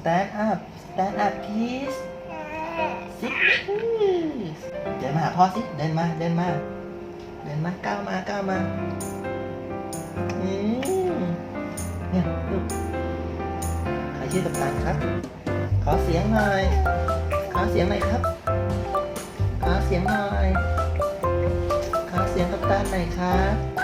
Stand up Stand up please Sit please เดินมาหาพ่อสิ เดินมา เดินมา เดินมาก้าวมาก้าวมาอืมเนี่ยลูกใครชื่อกัปตันครับ ขอเสียงหน่อย ขอเสียงหน่อยครับ ขอเสียงหน่อย ขอเสียงกัปตันหน่อยครับ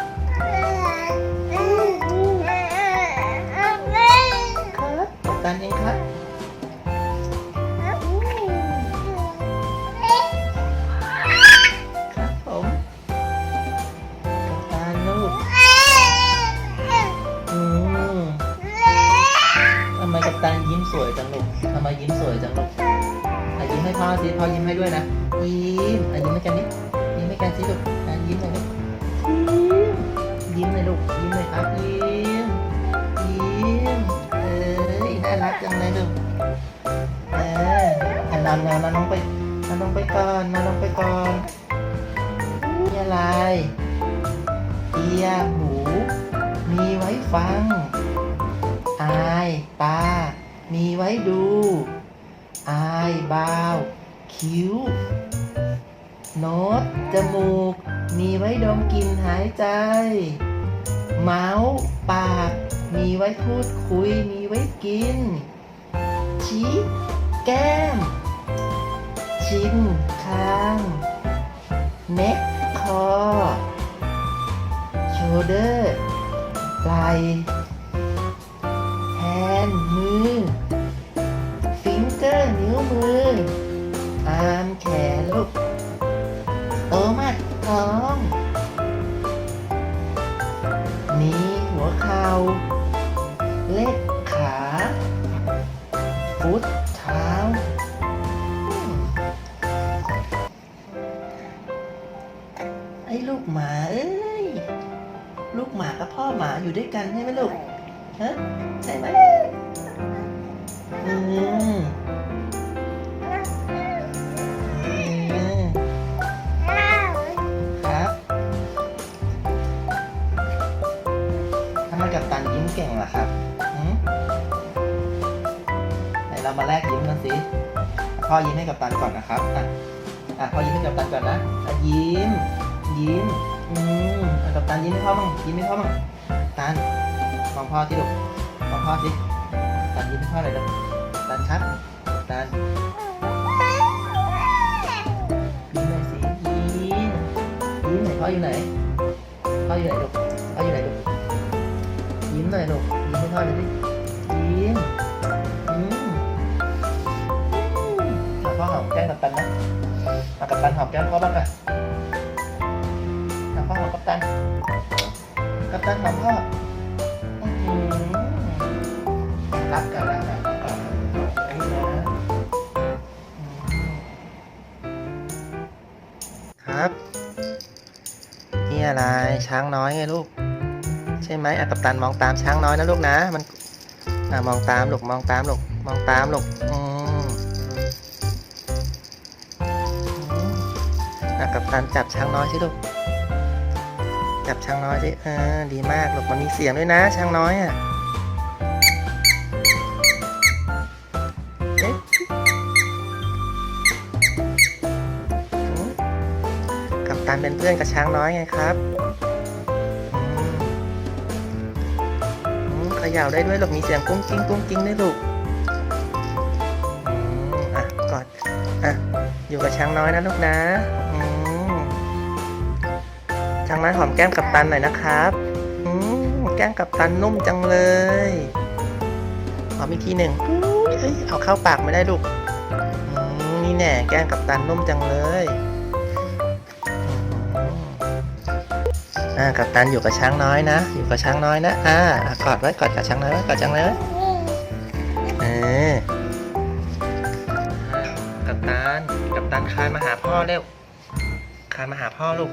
สวยจังลูกทำไมยิ้มสวยจังลูกอะยิ้มให้พ่อสิพ่อยิ้มให้ด้วยนะ ยิ้มอะยิ้มให้กันนิดยิ้มให้กันสิลูกอะยิ้มหน่อยลูกยิ้มยิ้มเลยลูก ยิ้มเลยครับ ยิ้ม ยิ้ม เอ้ยน่ารักจังเลยลูก เอออันนอนนอนนอนลงไปนอนลงไปก่อนนอนลงไปก่อนนี่อะไรเอียหู มีไว้ฟัง อาย ตา มีไว้ดู อายบาว คิ้ว โน้ตจมูก มีไว้ดมกลิ่นหายใจ เมาส์ปาก มีไว้พูดคุย มีไว้กิน ชี้แก้ม ชินคาง เน็กคอ โชเดอร์ไหล นด์มือ ฟิงเกอร์นิ้วมือ อามแขนลูกโตมาท้องมีหัวเข่าเล็กขา ฟุตเท้า ไอ้ลูกหมาเอ้ย ลูกหมากับพ่อหมาอยู่ด้วยกันใช่ไหมลูก ฮะใช่ไหมอืมอืมครับทำไมกับตันยิ้มเก่งล่ะครับหืมไหนเรามาแลกยิ้มกันสิพ่อยิ้มให้กับตันก่อนนะครับอะอะพ่อยิ้มให้กับตันก่อนนะอะยิ้มยิ้มอืมกับตันยิ้มให้พ่อมั่งยิ้มให้พ่อมั่งตัน มองพ่อที่ลูกมองพ่อสิตันยิ้มให้พ่อหน่อยลูกตันครับตันยิ้มหน่อยสิยิ้มยิ้มหน่อยพ่ออยู่ไหนพ่ออยู่ไหนลูกพ่ออยู่ไหนลูกยิ้มหน่อยลูกยิ้มให้พ่อหน่อยสิยิ้มอืมอะพ่อหอมแก้มกับตันนะอะกับตันหอมแก้มพ่อบ้างอะอะพ่อหอมกับตันกับตันหอมพ่อ รักกันแล้วนะก่อนนี่นะอืมครับ นี่อะไรช้างน้อยไงลูก ใช่ไหมอะกับตันมองตามช้างน้อยนะลูกนะมันอะมองตามลูกมองตามลูกมองตามลูกอืมอืมอะกับตันจับช้างน้อยสิลูกจับช้างน้อยสิเออดีมากลูกมันมีเสียงด้วยนะช้างน้อยอะ กับตันเป็นเพื่อนกับช้างน้อยไงครับอืมอืมเขย่าได้ด้วยลูกมีเสียงกุ้งกิ้งกุ้งกิ้งด้วยลูกอืมอะกอดอะอยู่กับช้างน้อยนะลูกนะอืมช้างน้อยหอมแก้มกับตันหน่อยนะครับอืมแก้มกับตันนุ่มจังเลยหอมอีกทีหนึ่งเอ้ยเอาเข้าปากไม่ได้ลูกอืมนี่แน่แก้มกับตันนุ่มจังเลย กับตันอยู่กับช้างน้อยนะ อยู่กับช้างน้อยนะ อ่าอะกอดไว้กอดกับช้างน้อยไว้กอดช้างน้อยไว้เออกับตันกับตันคานมาหาพ่อเร็วคานมาหาพ่อลูก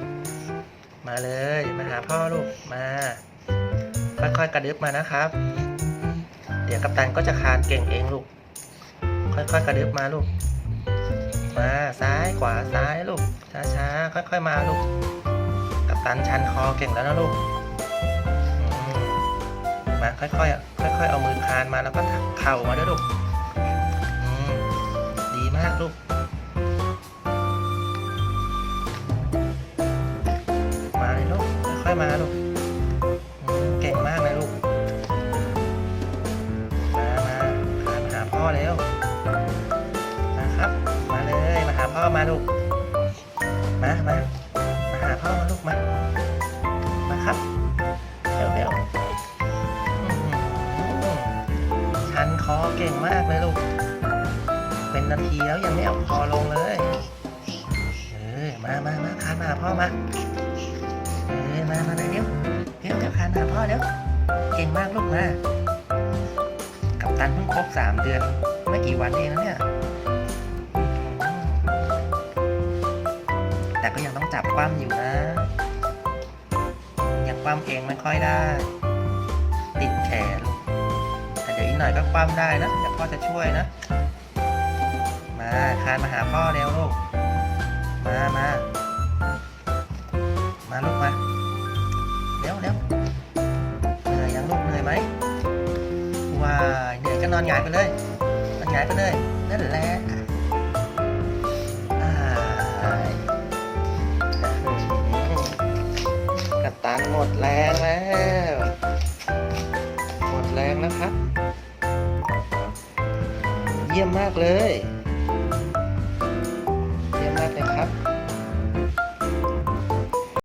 มาเลย มาหาพ่อลูก มา ค่อยๆกระดึบมานะครับ เดี๋ยวกัปตันก็จะคานเก่งเองลูก ค่อยๆกระดึบมาลูก มาซ้ายขวาซ้ายลูก ช้าๆ ค่อย ๆ มาลูก ตันชันคอเก่งแล้วนะลูกมาค่อยๆค่อยๆเอามือคานมาแล้วก็เข่ามาด้วยลูกดีมากลูก ก่งมากเลยลูก เป็นนาทีแล้วยังไม่เอาคอลงเลย เออ มามามาคานมาหาพ่อมา เออ มามาเร็วเร็วเร็วคานมาหาพ่อเร็ว เก่งมากลูกมากับตันเพิ่งครบสามเดือนไม่กี่วันเองนะเนี่ย แต่ก็ยังต้องจับปั้มอยู่นะ ยังปั้มเองไม่ค่อยได้ ติดแขน กหน่อยก็ปั้มได้นะเดี๋ยวพ่อจะช่วยนะ มาคานมาหาพ่อเร็วลูก มามามาลูกมาเร็วเร็วเหนื่อยยังลูกเหนื่อยไหมว้าเหนื่อยก็นอนหงายไปเลยนอนหงายไปเลยนั่นแหละอ้ายกัปตันหมดแรงแล้ว ยี่ยมมากเลย